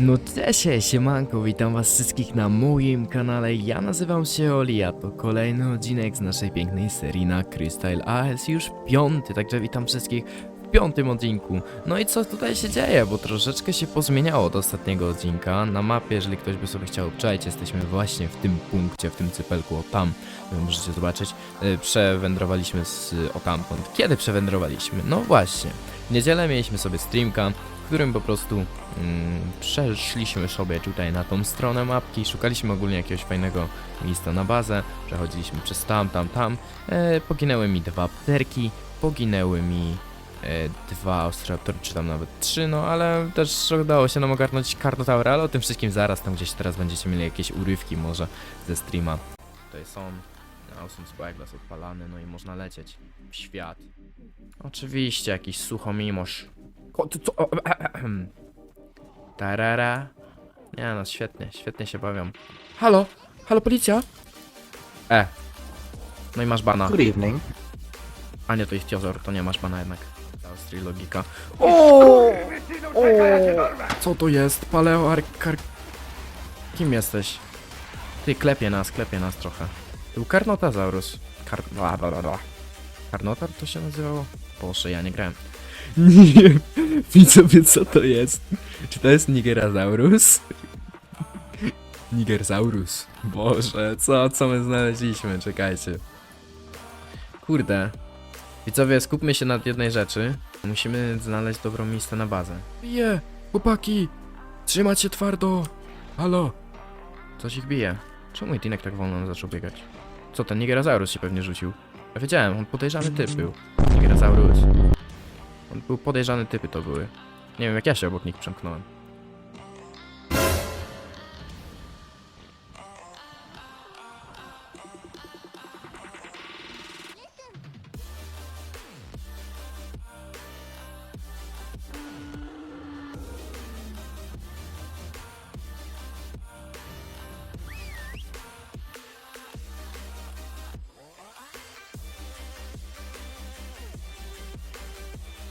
No cześć, siemanko, witam was wszystkich na moim kanale, ja nazywam się Oli, a to kolejny odcinek z naszej pięknej serii na Crystal AS, już piąty, także witam wszystkich piątym odcinku. No i co tutaj się dzieje, bo troszeczkę się pozmieniało od ostatniego odcinka, na mapie, jeżeli ktoś by sobie chciał obczaić, jesteśmy właśnie w tym punkcie, w tym cypelku, o tam, możecie zobaczyć, E, przewędrowaliśmy z, o tamtąd. Kiedy przewędrowaliśmy? No właśnie, w niedzielę mieliśmy sobie streamka, w którym po prostu mm, przeszliśmy sobie tutaj na tą stronę mapki, szukaliśmy ogólnie jakiegoś fajnego miejsca na bazę, przechodziliśmy przez tam, tam, tam, e, poginęły mi dwa pterki, poginęły mi dwa ostraptory, czy tam nawet trzy, no ale też udało się nam ogarnąć Carnotaur, ale o tym wszystkim zaraz, tam gdzieś teraz będziecie mieli jakieś urywki może ze streama. Tutaj są Awesome Spyglass odpalany, no i można lecieć w świat. Oczywiście, jakiś suchomimosz. Ko, ty co? O, ehem. Tarara. Nie no, świetnie, świetnie się bawią. Halo? Halo, policja? E. No i masz bana. Good evening. A nie, to jest Tiozor, to nie masz bana jednak. Austrii logika. O! o! Co to jest? Paleoarkar... Kim jesteś? Ty, klepie nas, klepie nas trochę. To był Karnotazaurus. Kar... Bla, bla, bla, bla. Karnotar to się nazywało? Boże, ja nie grałem. Nie, widzowie, co to jest? Czy to jest Nigerasaurus? Nigersaurus. Boże, co, co my znaleźliśmy? Czekajcie. Kurde. Widzowie, skupmy się nad jednej rzeczy. Musimy znaleźć dobrą miejsce na bazę. Bije! Chłopaki! Trzymać się twardo! Halo! Coś ich bije. Czemu Itinek tak wolno zaczął biegać? Co, ten Nigerasaurus się pewnie rzucił? Ja wiedziałem, on podejrzany typ był. Nigerasaurus. On był podejrzany typy to były. Nie wiem jak ja się obok nich przemknąłem.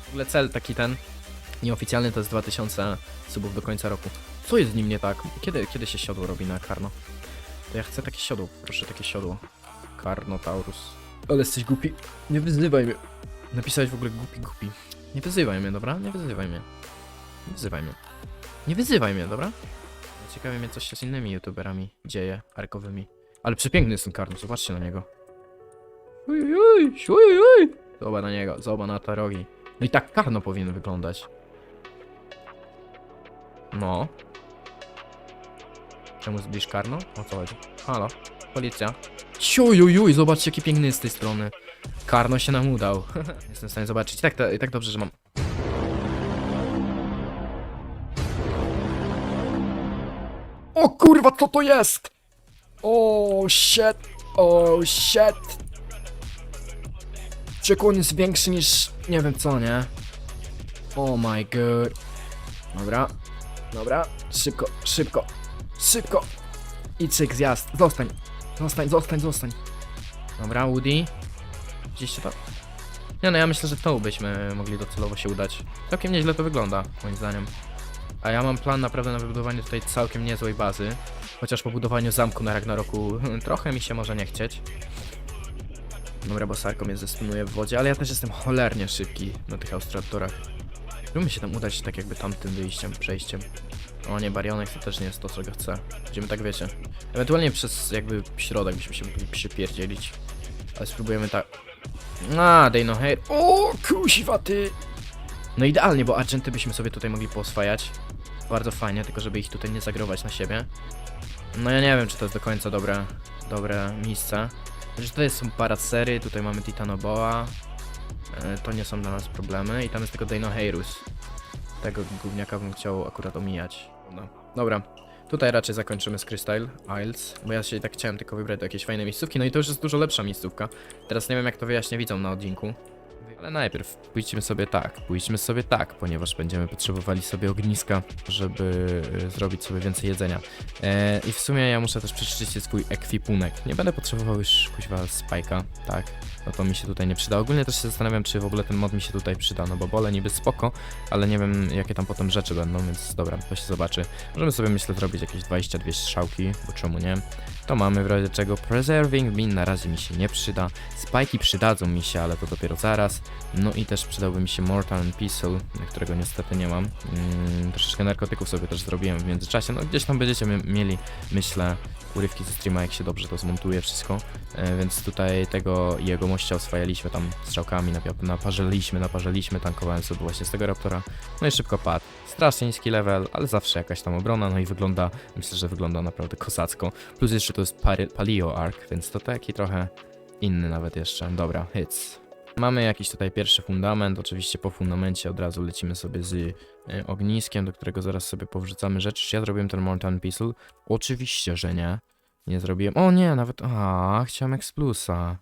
W ogóle cel taki ten nieoficjalny to jest 2000 subów do końca roku. Co jest z nim nie tak? Kiedy, kiedy się siodło robi na Karno? To ja chcę takie siodło, proszę takie siodło. Karnotaurus. Ale jesteś głupi. Nie wyzywaj mnie. Napisałeś w ogóle głupi, głupi. Nie wyzywaj mnie, dobra? Nie wyzywaj mnie. Nie wyzywaj mnie. Nie wyzywaj mnie, dobra? Ciekawi mnie, co się z innymi youtuberami dzieje, arkowymi. Ale przepiękny jest ten Karno, zobaczcie na niego. Uj, uj, uj, uj, uj. Zobacz na niego, zobacz na te rogi. No i tak karno powinien wyglądać. No. Czemu zbliż karno? O co chodzi? Halo, policja. Ciujujuj, zobaczcie jaki piękny jest z tej strony. Karno się nam udał. Jestem w stanie zobaczyć. I tak, to, tak dobrze, że mam... O kurwa, co to jest? O shit, o shit. Czekł on jest większy niż... nie wiem co, nie? Oh my god. Dobra, dobra, szybko, szybko, szybko. I cyk, zjazd, zostań, zostań, zostań, zostań. Dobra, Woody. Widzieliście to? Nie no, ja myślę, że to byśmy mogli docelowo się udać. Całkiem nieźle to wygląda, moim zdaniem. A ja mam plan naprawdę na wybudowanie tutaj całkiem niezłej bazy. Chociaż po budowaniu zamku na Ragnaroku trochę mi się może nie chcieć. Dobra, bo Sarko mnie w wodzie, ale ja też jestem cholernie szybki na tych Austraptorach. Spróbujmy się tam udać tak jakby tamtym wyjściem, przejściem. O nie, Barionek to też nie jest to, czego chcę. Będziemy tak, wiecie. Ewentualnie przez jakby środek byśmy się mogli przypierdzielić. Ale spróbujemy tak... A, Dano Hair. O, kuźwa ty! No idealnie, bo Argenty byśmy sobie tutaj mogli poswajać. Bardzo fajnie, tylko żeby ich tutaj nie zagrować na siebie. No ja nie wiem, czy to jest do końca dobre, dobre miejsce. Że tutaj są paracery, tutaj mamy Titanoboa. E, to nie są dla nas problemy. I tam jest tylko Dinoheirus. Tego gówniaka bym chciał akurat omijać. No. Dobra. Tutaj raczej zakończymy z Crystal Isles, bo ja się tak chciałem tylko wybrać do jakiejś fajnej miejscówki, no i to już jest dużo lepsza miejscówka. Teraz nie wiem jak to wyjaśnię widzą na odcinku. Ale najpierw pójdźmy sobie tak, pójdźmy sobie tak, ponieważ będziemy potrzebowali sobie ogniska, żeby e, zrobić sobie więcej jedzenia. E, I w sumie ja muszę też przeczyścić swój ekwipunek. Nie będę potrzebował już kuźwa spajka, tak. No to mi się tutaj nie przyda. Ogólnie też się zastanawiam, czy w ogóle ten mod mi się tutaj przyda, no bo bole niby spoko, ale nie wiem jakie tam potem rzeczy będą, więc dobra, to się zobaczy. Możemy sobie myślę zrobić jakieś 22 strzałki, bo czemu nie? To mamy w razie czego Preserving Min na razie mi się nie przyda. Spajki przydadzą mi się, ale to dopiero zaraz. No i też przydałby mi się Mortal and Pistol, którego niestety nie mam. Mm, troszeczkę narkotyków sobie też zrobiłem w międzyczasie. No gdzieś tam będziecie mi- mieli, myślę, urywki ze streama, jak się dobrze to zmontuje wszystko. E, więc tutaj tego jego mościa oswajaliśmy tam strzałkami, naparzyliśmy, naparzyliśmy, tankowałem sobie właśnie z tego Raptora. No i szybko padł. Strasznie niski level, ale zawsze jakaś tam obrona, no i wygląda, myślę, że wygląda naprawdę kozacko. Plus jeszcze to jest Paleo Arc, więc to taki trochę inny nawet jeszcze. Dobra, hits. Mamy jakiś tutaj pierwszy fundament, oczywiście po fundamencie od razu lecimy sobie z y, ogniskiem, do którego zaraz sobie powrzucamy rzeczy. Czy ja zrobiłem ten Mortal Pistol? Oczywiście, że nie. Nie zrobiłem. O nie, nawet. A, chciałem Explusa.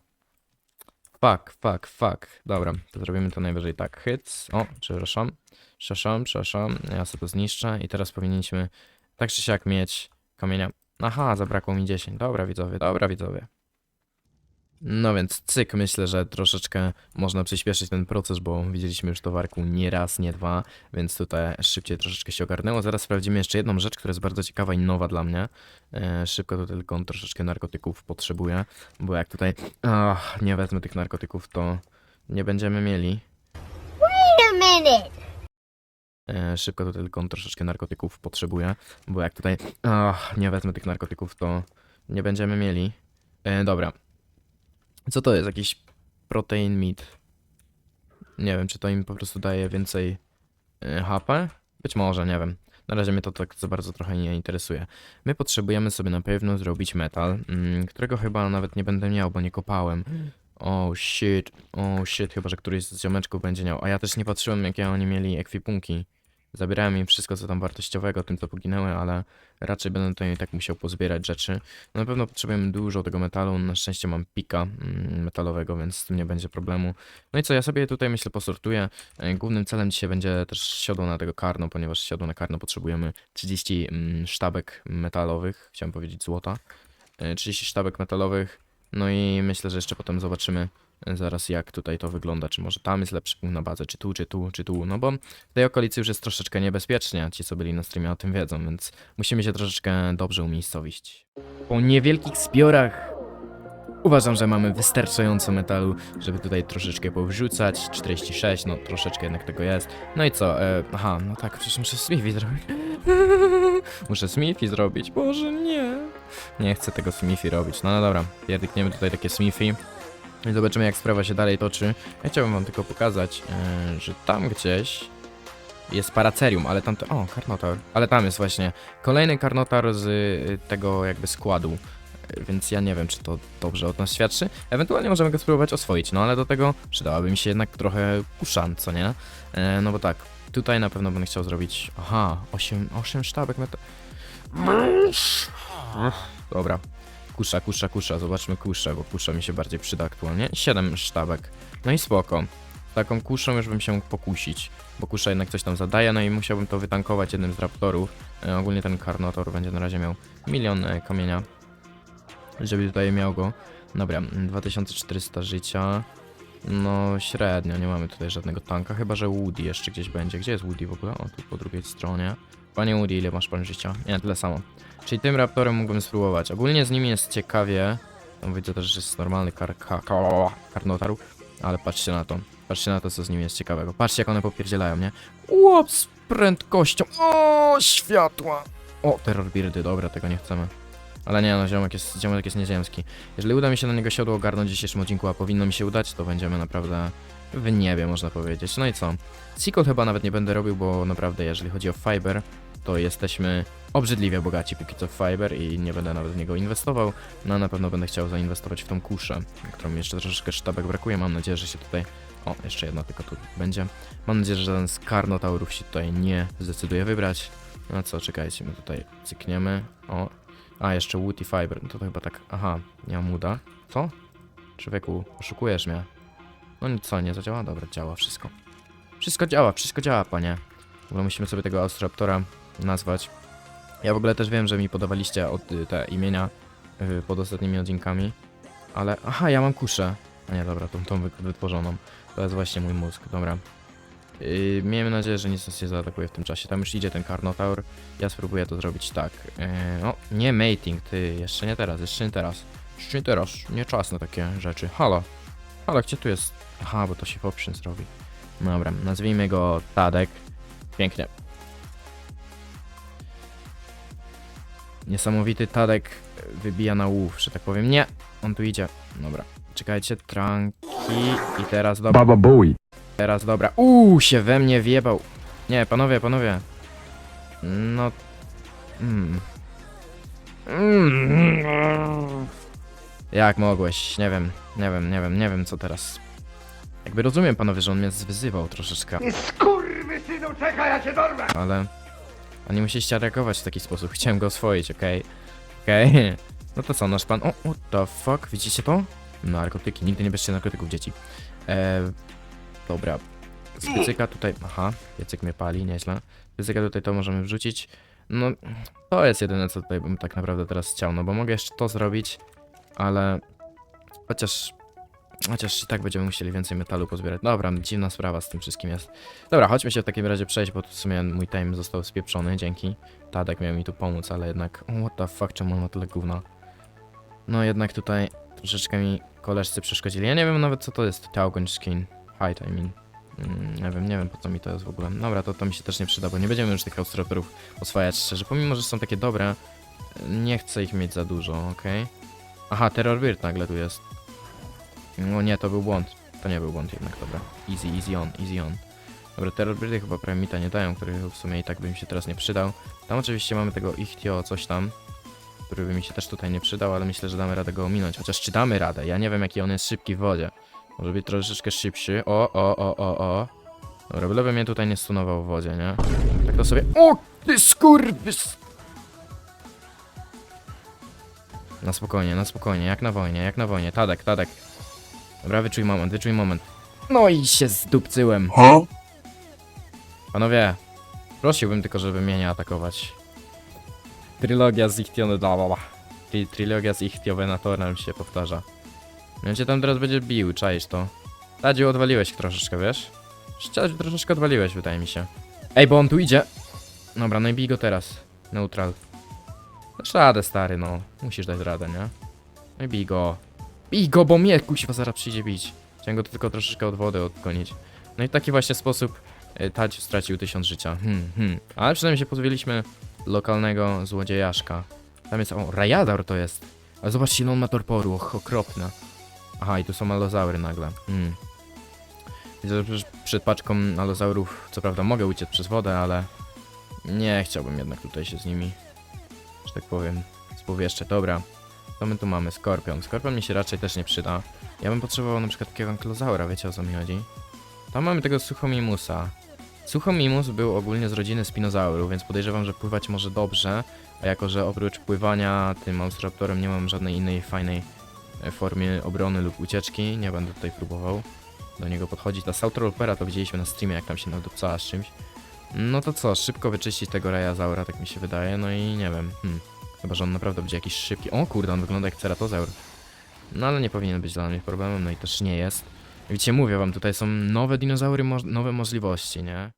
Fuck, fuck, fuck. Dobra, to zrobimy to najwyżej tak. Hits. O, przepraszam. Przepraszam, przepraszam. Ja sobie to zniszczę i teraz powinniśmy tak czy siak mieć kamienia. Aha, zabrakło mi 10. Dobra, widzowie, dobra, widzowie. No więc cyk, myślę, że troszeczkę można przyspieszyć ten proces, bo widzieliśmy już towarku nie raz, nie dwa, więc tutaj szybciej troszeczkę się ogarnęło. Zaraz sprawdzimy jeszcze jedną rzecz, która jest bardzo ciekawa i nowa dla mnie. E, szybko to tylko troszeczkę narkotyków potrzebuję, bo jak tutaj ach, nie wezmę tych narkotyków, to nie będziemy mieli. Wait a minute. E, szybko to tylko troszeczkę narkotyków potrzebuję, bo jak tutaj nie wezmę tych narkotyków, to nie będziemy mieli. E, dobra. Co to jest? Jakiś protein meat? Nie wiem, czy to im po prostu daje więcej e, HP? Być może, nie wiem. Na razie mnie to tak za bardzo trochę nie interesuje. My potrzebujemy sobie na pewno zrobić metal, mm, którego chyba nawet nie będę miał, bo nie kopałem. Oh shit, oh shit, chyba że któryś z ziomeczków będzie miał. A ja też nie patrzyłem, jakie oni mieli ekwipunki. Zabierałem im wszystko, co tam wartościowego, tym co poginęły, ale raczej będę i tak musiał pozbierać rzeczy. No na pewno potrzebujemy dużo tego metalu. Na szczęście mam pika mm, metalowego, więc z tym nie będzie problemu. No i co, ja sobie tutaj myślę posortuję. E, Głównym celem dzisiaj będzie też siodło na tego karno, ponieważ siodło na karno potrzebujemy 30 mm, sztabek metalowych, chciałem powiedzieć złota. E, 30 sztabek metalowych. No i myślę, że jeszcze potem zobaczymy e, zaraz jak tutaj to wygląda, czy może tam jest lepszy punkt na bazę, czy tu, czy tu, czy tu, no bo w tej okolicy już jest troszeczkę niebezpiecznie, a ci co byli na streamie o tym wiedzą, więc musimy się troszeczkę dobrze umiejscowić. Po niewielkich zbiorach uważam, że mamy wystarczająco metalu, żeby tutaj troszeczkę powrzucać, 46, no troszeczkę jednak tego jest. No i co, e, aha, no tak, przecież muszę Smithy zrobić. muszę Smithy zrobić, Boże nie. Nie chcę tego Smithy robić, no, no dobra, pierdykniemy tutaj takie Smithy. I zobaczymy jak sprawa się dalej toczy. Ja chciałbym wam tylko pokazać, e, że tam gdzieś jest paracerium, ale tam to... O, karnotar. Ale tam jest właśnie kolejny karnotar z y, tego jakby składu. E, Więc ja nie wiem, czy to dobrze od nas świadczy. Ewentualnie możemy go spróbować oswoić, no ale do tego przydałaby mi się jednak trochę kuszan, co nie? E, no bo tak, tutaj na pewno będę chciał zrobić... Aha, 8, 8 sztabek meta... Dobra, Kusza, kusza, kusza, zobaczmy kuszę, bo kusza mi się bardziej przyda aktualnie. 7 sztabek. No i spoko. Taką kuszą już bym się mógł pokusić, bo kusza jednak coś tam zadaje, no i musiałbym to wytankować jednym z raptorów. E, ogólnie ten karnotor będzie na razie miał milion e, kamienia, żeby tutaj miał go. Dobra, mm, 2400 życia. No średnio, nie mamy tutaj żadnego tanka, chyba że Woody jeszcze gdzieś będzie. Gdzie jest Woody w ogóle? O, tu po drugiej stronie. Panie Woody, ile masz pan życia? Nie, tyle samo. Czyli tym raptorem mógłbym spróbować. Ogólnie z nimi jest ciekawie. Tam widzę też, że jest normalny kar ka ka karnotaru. Ale patrzcie na to. Patrzcie na to, co z nimi jest ciekawego. Patrzcie, jak one popierdzielają, nie? Łop z prędkością. O, światła. O, terror beardy, dobra, tego nie chcemy. Ale nie, no, ziomek jest, ziomek jest nieziemski. Jeżeli uda mi się na niego siodło ogarnąć w dzisiejszym odcinku, a powinno mi się udać, to będziemy naprawdę w niebie, można powiedzieć. No i co? Sequel chyba nawet nie będę robił, bo naprawdę, jeżeli chodzi o Fiber, to jesteśmy obrzydliwie bogaci póki co w Fiber i nie będę nawet w niego inwestował. No na pewno będę chciał zainwestować w tą kuszę, którą jeszcze troszeczkę sztabek brakuje. Mam nadzieję, że się tutaj... O, jeszcze jedna tylko tu będzie. Mam nadzieję, że żaden z karnotaurów się tutaj nie zdecyduje wybrać. No co, czekajcie, my tutaj cykniemy. O, a jeszcze Woody Fiber, no to, to chyba tak... Aha, nie mam uda. Co? Człowieku, oszukujesz mnie. No nic, co, nie zadziała? Dobra, działa wszystko. Wszystko działa, wszystko działa, panie. W ogóle musimy sobie tego Austraptora nazwać. Ja w ogóle też wiem, że mi podawaliście od, y, te imienia y, pod ostatnimi odcinkami, ale... Aha, ja mam kuszę. A nie, dobra, tą, tą wy- wytworzoną. To jest właśnie mój mózg, dobra. Yy, miejmy nadzieję, że nic nas nie zaatakuje w tym czasie. Tam już idzie ten Carnotaur. Ja spróbuję to zrobić tak. Yy, o, nie mating, ty. Jeszcze nie teraz, jeszcze nie teraz. Jeszcze nie teraz. Nie czas na takie rzeczy. Halo. Halo, gdzie tu jest? Aha, bo to się w options robi. Dobra, nazwijmy go Tadek. Pięknie. Niesamowity Tadek wybija na łów, że tak powiem. Nie, on tu idzie. Dobra. Czekajcie, tranki i teraz dobra. Baba Bowie. Teraz dobra. Uuu, się we mnie wjebał. Nie, panowie, panowie. No. Mm. Mm. Jak mogłeś? Nie wiem, nie wiem, nie wiem, nie wiem co teraz. Jakby rozumiem panowie, że on mnie zwyzywał troszeczkę. Skurwysynu, czekaj, ja cię dorwę! Ale. A nie musieliście reagować w taki sposób. Chciałem go oswoić, okej? Okej. No to co, nasz pan. O, what the fuck? Widzicie to? Narkotyki. Nigdy nie bierzcie narkotyków, dzieci. Eee, dobra. Z piecyka tutaj. Aha, piecyk mnie pali, nieźle. Z tutaj to możemy wrzucić. No, to jest jedyne, co tutaj bym tak naprawdę teraz chciał. No bo mogę jeszcze to zrobić, ale. Chociaż. Chociaż i tak będziemy musieli więcej metalu pozbierać. Dobra, dziwna sprawa z tym wszystkim jest. Dobra, chodźmy się w takim razie przejść, bo tu w sumie mój time został spieprzony, dzięki. Tadek miał mi tu pomóc, ale jednak... What the fuck, czemu on ma tyle gówna? No jednak tutaj troszeczkę mi koleżcy przeszkodzili. Ja nie wiem nawet co to jest Taugon Skin. Hide, I mean. Mm, nie wiem, nie wiem po co mi to jest w ogóle. Dobra, to, to mi się też nie przyda, bo nie będziemy już tych Austratorów oswajać szczerze. Pomimo, że są takie dobre, nie chcę ich mieć za dużo, okej? Aha, Terror Bird nagle tu jest. No nie, to był błąd. To nie był błąd jednak, dobra. Easy, easy on, easy on. Dobra, Terror Birdy chyba Premita nie dają, który w sumie i tak by mi się teraz nie przydał. Tam oczywiście mamy tego Ichtio coś tam, który by mi się też tutaj nie przydał, ale myślę, że damy radę go ominąć. Chociaż czy damy radę? Ja nie wiem, jaki on jest szybki w wodzie. Może być troszeczkę szybszy. O, o, o, o, o. Dobra, byleby mnie tutaj nie stunował w wodzie, nie? Tak to sobie... O, ty skurwys! Na spokojnie, na spokojnie, jak na wojnie, jak na wojnie. Tadek, Tadek. Dobra, wyczuj moment, wyczuj moment. No i się zdupcyłem. Ha? Panowie, prosiłbym tylko, żeby mnie nie atakować. Trylogia z Ichtione... Tri Trylogia z Ichtiovenatorem się powtarza. No cię tam teraz będzie bił, czaisz to. Tadziu, odwaliłeś troszeczkę, wiesz? Tadziu, troszeczkę odwaliłeś, wydaje mi się. Ej, bo on tu idzie! Dobra, no i bij go teraz. Neutral. Dasz radę, stary, no. Musisz dać radę, nie? No i bij go. Bij go, bo mnie kusiwa zaraz przyjdzie bić. Chciałem go tylko troszeczkę od wody odgonić. No i w taki właśnie sposób Tadziu stracił tysiąc życia. Hmm, hmm. Ale przynajmniej się pozbyliśmy lokalnego złodziejaszka. Tam jest, o, Rajadar to jest. Ale zobaczcie, ile on ma torporu, och, okropne. Aha, i tu są alozaury nagle. Hmm. Widzę, że przed paczką alozaurów, co prawda mogę uciec przez wodę, ale nie chciałbym jednak tutaj się z nimi, że tak powiem, spowieszczę. Dobra, to my tu mamy skorpion. Skorpion mi się raczej też nie przyda. Ja bym potrzebował na przykład takiego ankylozaura, wiecie o co mi chodzi? Tam mamy tego Suchomimusa. Suchomimus był ogólnie z rodziny spinozaurów, więc podejrzewam, że pływać może dobrze, a jako, że oprócz pływania tym Austraptorem nie mam żadnej innej fajnej e, formie obrony lub ucieczki, nie będę tutaj próbował do niego podchodzić. Ta Sautrolpera to widzieliśmy na streamie, jak tam się nadupcała z czymś. No to co, szybko wyczyścić tego Rajazaura, tak mi się wydaje, no i nie wiem, hmm. Chyba, że on naprawdę będzie jakiś szybki. O kurde, on wygląda jak Ceratozaur. No ale nie powinien być dla mnie problemem, no i też nie jest. Widzicie, mówię wam, tutaj są nowe dinozaury, mo nowe możliwości, nie?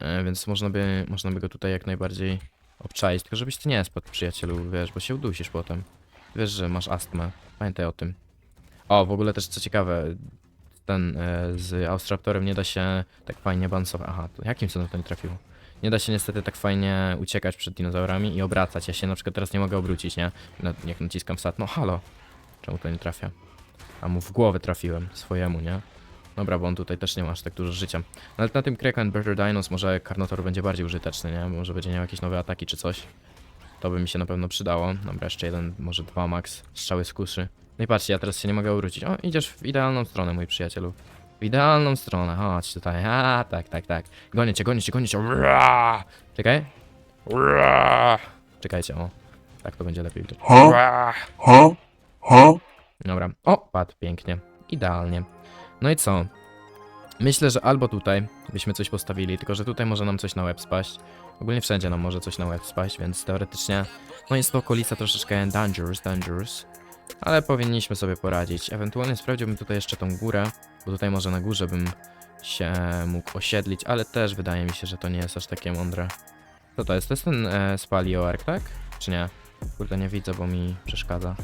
E, więc można by, można by go tutaj jak najbardziej obczaić. Tylko żebyś ty nie spadł, przyjacielu, wiesz, bo się udusisz potem. Wiesz, że masz astmę. Pamiętaj o tym. O, w ogóle też co ciekawe, ten e, z Austraptorem nie da się tak fajnie balansować. Aha, to jakim cudem to nie trafiło? Nie da się niestety tak fajnie uciekać przed dinozaurami i obracać. Ja się na przykład teraz nie mogę obrócić, nie? Na, jak naciskam stat, no halo. Czemu to nie trafia? A mu w głowę trafiłem, swojemu, nie? Dobra, bo on tutaj też nie ma aż tak dużo życia. Nawet na tym Kraken Better Dinos może Carnotaur będzie bardziej użyteczny, nie? Może będzie miał jakieś nowe ataki czy coś. To by mi się na pewno przydało. Dobra, jeszcze jeden, może dwa max. Strzały z kuszy. No i patrzcie, ja teraz się nie mogę obrócić. O, idziesz w idealną stronę, mój przyjacielu. W idealną stronę, chodź tutaj. A, tak, tak, tak. Gonię cię, gonię cię, gonię cię. Ura! Czekaj. Ura! Czekajcie, o. Tak to będzie lepiej. Ura! Ha? Ha? Dobra. O, padł pięknie. Idealnie. No i co? Myślę, że albo tutaj byśmy coś postawili, tylko że tutaj może nam coś na łeb spaść. Ogólnie wszędzie nam może coś na łeb spaść, więc teoretycznie no jest to okolica troszeczkę dangerous, dangerous. Ale powinniśmy sobie poradzić. Ewentualnie sprawdziłbym tutaj jeszcze tą górę, bo tutaj może na górze bym się mógł osiedlić, ale też wydaje mi się, że to nie jest aż takie mądre. Co to jest? To jest ten e, spalioark, tak? Czy nie? Kurde, nie widzę, bo mi przeszkadza.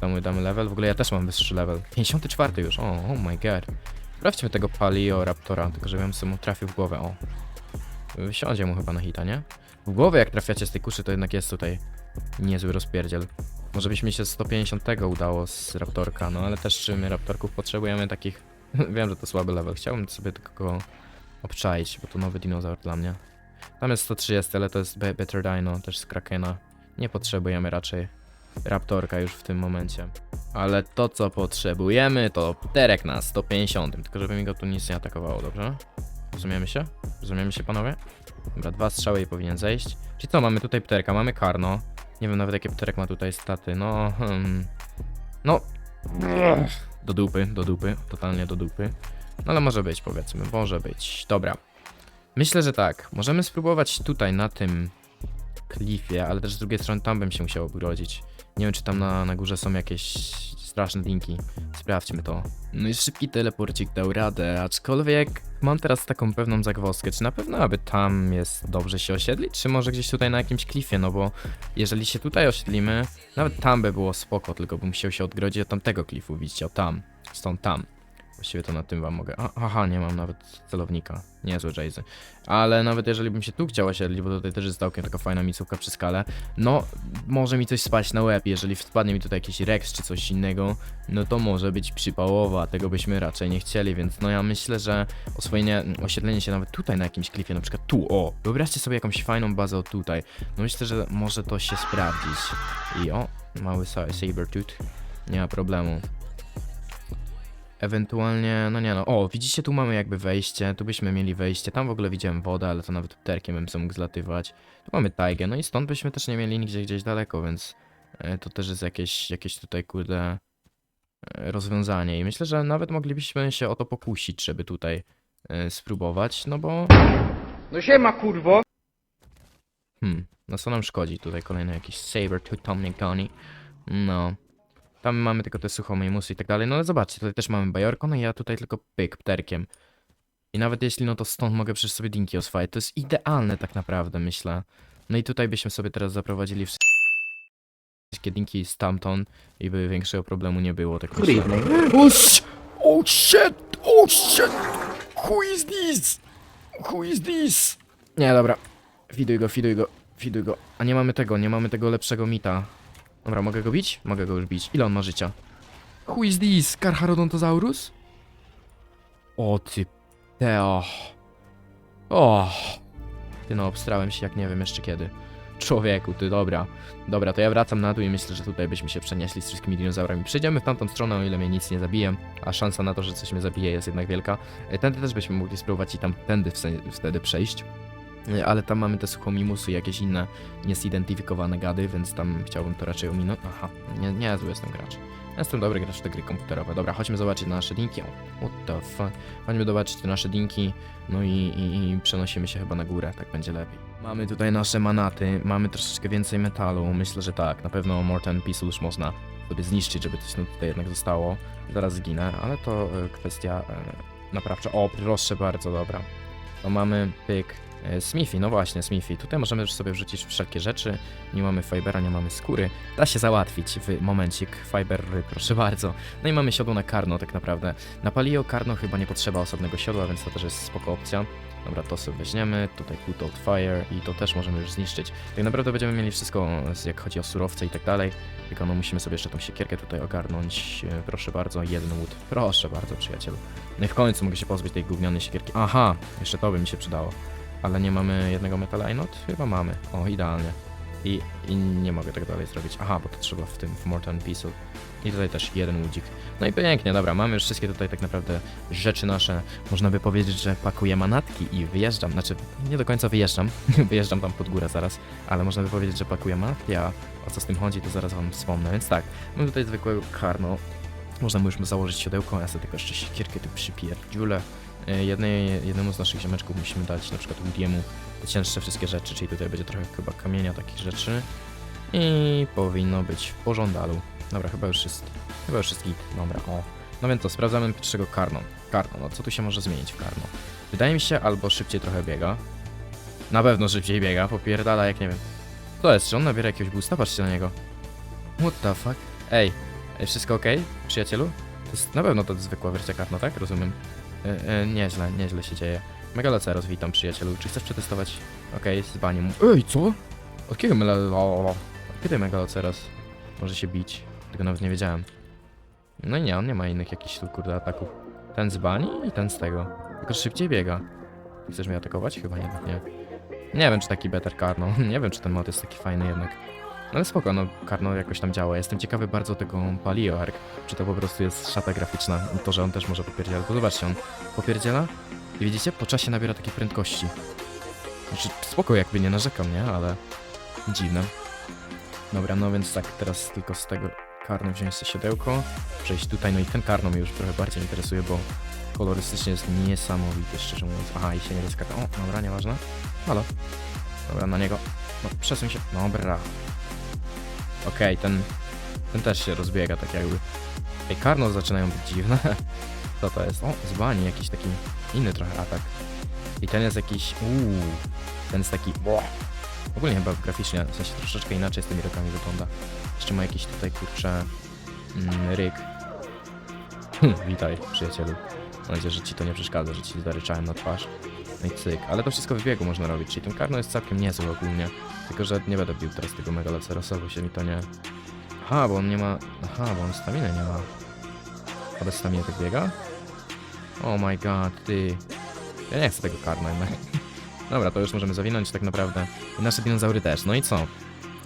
Damy, damy level. W ogóle ja też mam wyższy level. 54 już. O, oh my god. Sprawdźmy tego Palioraptora, tylko żebym sobie mu trafił w głowę. O. Siądzie mu chyba na hita, nie? W głowę jak trafiacie z tej kuszy, to jednak jest tutaj niezły rozpierdziel. Może byśmy się z 150 udało z Raptorka, no ale też czy my Raptorków potrzebujemy takich... Wiem, że to słaby level. Chciałbym sobie tylko obczaić, bo to nowy dinozaur dla mnie. Tam jest 130, ale to jest Be Better Dino, też z Krakena. Nie potrzebujemy raczej Raptorka już w tym momencie. Ale to co potrzebujemy to puterek na 150, tylko żeby mi go tu nic nie atakowało, dobrze? Rozumiemy się? Rozumiemy się panowie? Dobra, dwa strzały i powinien zejść. Czyli co, mamy tutaj pterka, mamy karno. Nie wiem nawet jakie pterek ma tutaj staty, no... Hmm. No... Do dupy, do dupy, totalnie do dupy. No ale może być powiedzmy, może być. Dobra. Myślę, że tak. Możemy spróbować tutaj na tym klifie, ale też z drugiej strony tam bym się musiał obgrodzić. Nie wiem, czy tam na, na górze są jakieś straszne linki. Sprawdźmy to. No i szybki teleporcik dał radę, aczkolwiek mam teraz taką pewną zagwozdkę. Czy na pewno aby tam jest dobrze się osiedlić, czy może gdzieś tutaj na jakimś klifie? No bo jeżeli się tutaj osiedlimy, nawet tam by było spoko, tylko bym musiał się odgrodzić od tamtego klifu, widzicie, o tam, stąd tam. Właściwie to na tym wam mogę. Aha, nie mam nawet celownika. Niezłe Jazy. Ale nawet jeżeli bym się tu chciał osiedlić, bo tutaj też jest całkiem taka fajna miejscówka przy skale, no może mi coś spaść na łeb. Jeżeli wpadnie mi tutaj jakiś Rex czy coś innego, no to może być przypałowa. Tego byśmy raczej nie chcieli, więc no ja myślę, że oswojenie, osiedlenie się nawet tutaj na jakimś klifie, na przykład tu, o, wyobraźcie sobie jakąś fajną bazę tutaj. No myślę, że może to się sprawdzić. I o, mały sa- Sabertooth. Nie ma problemu. Ewentualnie, no nie no, o, widzicie, tu mamy jakby wejście, tu byśmy mieli wejście, tam w ogóle widziałem wodę, ale to nawet pterkiem bym sobie mógł zlatywać. Tu mamy tajgę, no i stąd byśmy też nie mieli nigdzie gdzieś daleko, więc e, to też jest jakieś, jakieś tutaj, kurde, e, rozwiązanie. I myślę, że nawet moglibyśmy się o to pokusić, żeby tutaj e, spróbować, no bo, No siema kurwo! hmm, no co nam szkodzi tutaj kolejny jakiś saber to Tommy Goni. No. Tam mamy tylko te suchomimusy i tak dalej, no ale zobaczcie, tutaj też mamy bajorko, no i ja tutaj tylko pyk, pterkiem. I nawet jeśli no to stąd mogę przecież sobie dinki oswajać, to jest idealne tak naprawdę, myślę. No i tutaj byśmy sobie teraz zaprowadzili wszystkie dinki stamtąd i by większego problemu nie było, tak myślę. Oh, sh- oh shit! Oh shit! Who is this? Who is this? Nie, dobra. Fiduj go, fiduj go, fiduj go. A nie mamy tego, nie mamy tego lepszego mita. Dobra, mogę go bić? Mogę go już bić. Ile on ma życia? Who is this? Carcharodontosaurus? O ty... Teo... O. Ty no, obstrałem się jak nie wiem jeszcze kiedy. Człowieku, ty dobra. Dobra, to ja wracam na dół i myślę, że tutaj byśmy się przenieśli z wszystkimi dinozaurami. Przejdziemy w tamtą stronę, o ile mnie nic nie zabije, a szansa na to, że coś mnie zabije jest jednak wielka. E, Tędy też byśmy mogli spróbować i tam tędy wtedy przejść. E, Ale tam mamy te suchomimusy i jakieś inne niezidentyfikowane gady, więc tam chciałbym to raczej ominąć. Aha, nie, nie zły jestem gracz. Jestem dobry gracz w te gry komputerowe. Dobra, chodźmy zobaczyć na nasze dinki. What the fuck? Chodźmy zobaczyć te nasze dinki, no i, i, i przenosimy się chyba na górę, tak będzie lepiej. Mamy tutaj nasze manaty, mamy troszeczkę więcej metalu. Myślę, że tak, na pewno Morten Pistol już można sobie zniszczyć, żeby coś tutaj jednak zostało. Zaraz zginę, ale to e, kwestia e, naprawcza. O, proszę bardzo, dobra. To mamy pyk. E, Smithy, no właśnie, Smithy. Tutaj możemy już sobie wrzucić wszelkie rzeczy. Nie mamy fibera, nie mamy skóry. Da się załatwić w momencik. Fiber, proszę bardzo. No i mamy siodło na karno, tak naprawdę. Na palio karno chyba nie potrzeba osobnego siodła, więc to też jest spoko opcja. Dobra, to sobie weźmiemy. Tutaj put out fire i to też możemy już zniszczyć. Tak naprawdę będziemy mieli wszystko, jak chodzi o surowce i tak dalej. Tylko no musimy sobie jeszcze tą siekierkę tutaj ogarnąć. E, Proszę bardzo, jeden wood. Proszę bardzo, przyjacielu. No i w końcu mogę się pozbyć tej gównianej siekierki. Aha, jeszcze to by mi się przydało. Ale nie mamy jednego metal inot? Chyba mamy. O, idealnie. I, I nie mogę tak dalej zrobić. Aha, bo to trzeba w tym, w Morton Pistol. I tutaj też jeden łudzik. No i pięknie, dobra, mamy już wszystkie tutaj tak naprawdę rzeczy nasze. Można by powiedzieć, że pakuję manatki i wyjeżdżam. Znaczy, nie do końca wyjeżdżam. wyjeżdżam tam pod górę zaraz. Ale można by powiedzieć, że pakuję manatki, a o co z tym chodzi, to zaraz wam wspomnę. Więc tak, mamy tutaj zwykłego karno. Można mu już założyć siodełko, ja sobie tylko jeszcze siekierkę tu przypierdziulę. E, Jednej, jednemu z naszych ziomeczków musimy dać na przykład Woody'emu cięższe wszystkie rzeczy, czyli tutaj będzie trochę chyba kamienia, takich rzeczy. I powinno być w pożądalu. Dobra, chyba już jest, chyba już jest git. Dobra, o. No więc to, sprawdzamy pierwszego Karno. Karno, no co tu się może zmienić w Karno? Wydaje mi się, albo szybciej trochę biega. Na pewno szybciej biega, popierdala jak nie wiem. To jest, czy on nabiera jakiegoś boosta? Patrzcie na niego. What the fuck? Ej wszystko ok, przyjacielu? To jest na pewno to zwykła wersja Karno, tak? Rozumiem. E, e, nieźle, nieźle się dzieje. Megaloceros, witam przyjacielu. Czy chcesz przetestować? Okej, z baniem. Ej, co? Od kiedy Megaloceros? Od kiedy Megaloceros może się bić? Tego nawet nie wiedziałem. No nie, on nie ma innych jakichś tu kurde ataków. Ten z bani i ten z tego. Tylko szybciej biega. Chcesz mnie atakować? Chyba jednak nie. Nie wiem, czy taki better Karno. nie wiem, czy ten mod jest taki fajny jednak. Ale spoko, no Karno jakoś tam działa. Jestem ciekawy bardzo tego Palio Arc. Czy to po prostu jest szata graficzna? To, że on też może popierdzielać. Bo zobaczcie, on popierdziela i widzicie, po czasie nabiera takiej prędkości. Znaczy, spoko jakby nie narzekam, nie? Ale dziwne. Dobra, no więc tak, teraz tylko z tego karno wziąć sobie siodełko, przejść tutaj, no i ten karno mnie już trochę bardziej interesuje, bo kolorystycznie jest niesamowity, szczerze mówiąc. Aha, i się nie wyskaka. O, dobra, nieważne. Halo. Dobra, na niego. No, przesuń się. Dobra. Okej, ten, ten też się rozbiega tak jakby. Ej, karno zaczynają być dziwne. Co to jest? O, z bani jakiś taki inny trochę atak. I ten jest jakiś... Uuu, ten jest taki... Ogólnie chyba graficznie, w sensie troszeczkę inaczej z tymi rokami wygląda. Jeszcze ma jakiś tutaj, kurczę, mm, ryk. Witaj, przyjacielu. Mam nadzieję, że ci to nie przeszkadza, że ci zaryczałem na twarz. No i cyk. Ale to wszystko w biegu można robić, czyli ten karno jest całkiem niezły ogólnie. Tylko, że nie będę bił teraz tego Megalocerosa, bo się mi to nie... Aha, bo on nie ma... Aha, bo on staminy nie ma. A bez staminy tak biega? Oh my god, ty. Ja nie chcę tego karna jednak. Dobra, to już możemy zawinąć tak naprawdę. I nasze dinozaury też. No i co?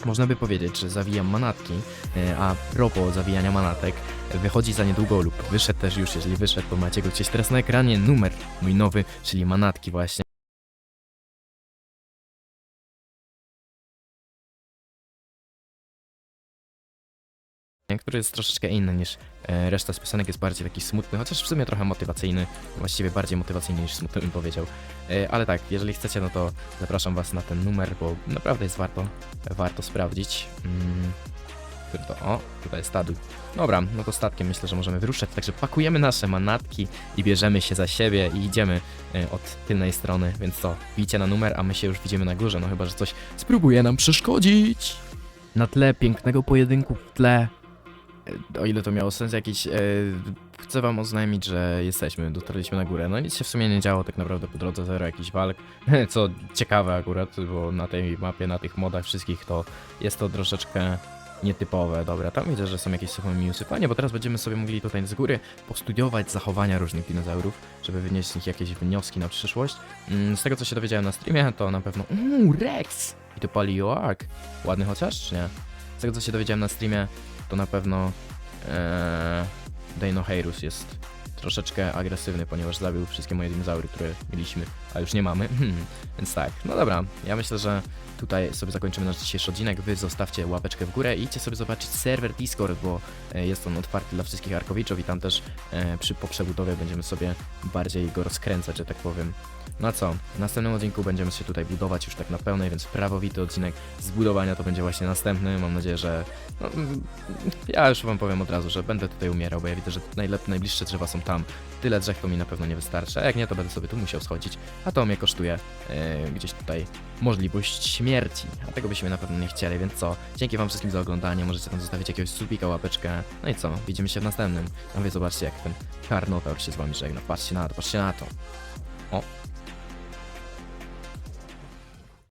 Można by powiedzieć, że zawijam manatki, e, a propos zawijania manatek, wychodzi za niedługo lub wyszedł też już, jeżeli wyszedł, to macie go gdzieś teraz na ekranie, numer mój nowy, czyli manatki właśnie. Który jest troszeczkę inny niż e, reszta z piosenek, jest bardziej taki smutny, chociaż w sumie trochę motywacyjny, właściwie bardziej motywacyjny niż smutny bym powiedział. E, ale tak, jeżeli chcecie, no to zapraszam was na ten numer, bo naprawdę jest warto, warto sprawdzić. Mm, który to, o, tutaj jest stadu. Dobra, no to statkiem myślę, że możemy wyruszać, także pakujemy nasze manatki i bierzemy się za siebie i idziemy e, od tylnej strony, więc co, bijcie na numer, a my się już widzimy na górze, no chyba, że coś spróbuje nam przeszkodzić. Na tle pięknego pojedynku w tle o ile to miało sens jakiś, e, chcę wam oznajmić, że jesteśmy, dotarliśmy na górę. No nic się w sumie nie działo tak naprawdę po drodze, zero jakichś walk, co ciekawe akurat, bo na tej mapie, na tych modach wszystkich to jest to troszeczkę nietypowe. Dobra, tam widzę, że są jakieś suche minusy. Fajnie, bo teraz będziemy sobie mogli tutaj z góry postudiować zachowania różnych dinozaurów, żeby wynieść z nich jakieś wnioski na przyszłość. Mm, Z tego, co się dowiedziałem na streamie, to na pewno... Uuu, Rex! I to Palioark. Ładny chociaż, czy nie? Z tego, co się dowiedziałem na streamie, to na pewno ee, Deinoheirus jest troszeczkę agresywny, ponieważ zabił wszystkie moje dinozaury, które mieliśmy, a już nie mamy. Więc tak, no dobra, ja myślę, że tutaj sobie zakończymy nasz dzisiejszy odcinek. Wy zostawcie łapeczkę w górę i idźcie sobie zobaczyć serwer Discord, bo e, jest on otwarty dla wszystkich Arkowiczów i tam też e, przy po przebudowie będziemy sobie bardziej go rozkręcać, że tak powiem. No co, w następnym odcinku będziemy się tutaj budować już tak na pełnej, więc prawowity odcinek zbudowania to będzie właśnie następny. Mam nadzieję, że no, mm, ja już wam powiem od razu, że będę tutaj umierał, bo ja widzę, że najlep- najbliższe drzewa są tam. Tyle drzew to mi na pewno nie wystarczy, a jak nie, to będę sobie tu musiał schodzić, a to mnie kosztuje e, gdzieś tutaj możliwość śmierci, a tego byśmy na pewno nie chcieli, więc co, dzięki wam wszystkim za oglądanie, możecie tam zostawić jakiegoś subika, łapeczkę, no i co, widzimy się w następnym. A wy zobaczcie, jak ten Karnotaur się z wami żegna, patrzcie na to, patrzcie na to. O,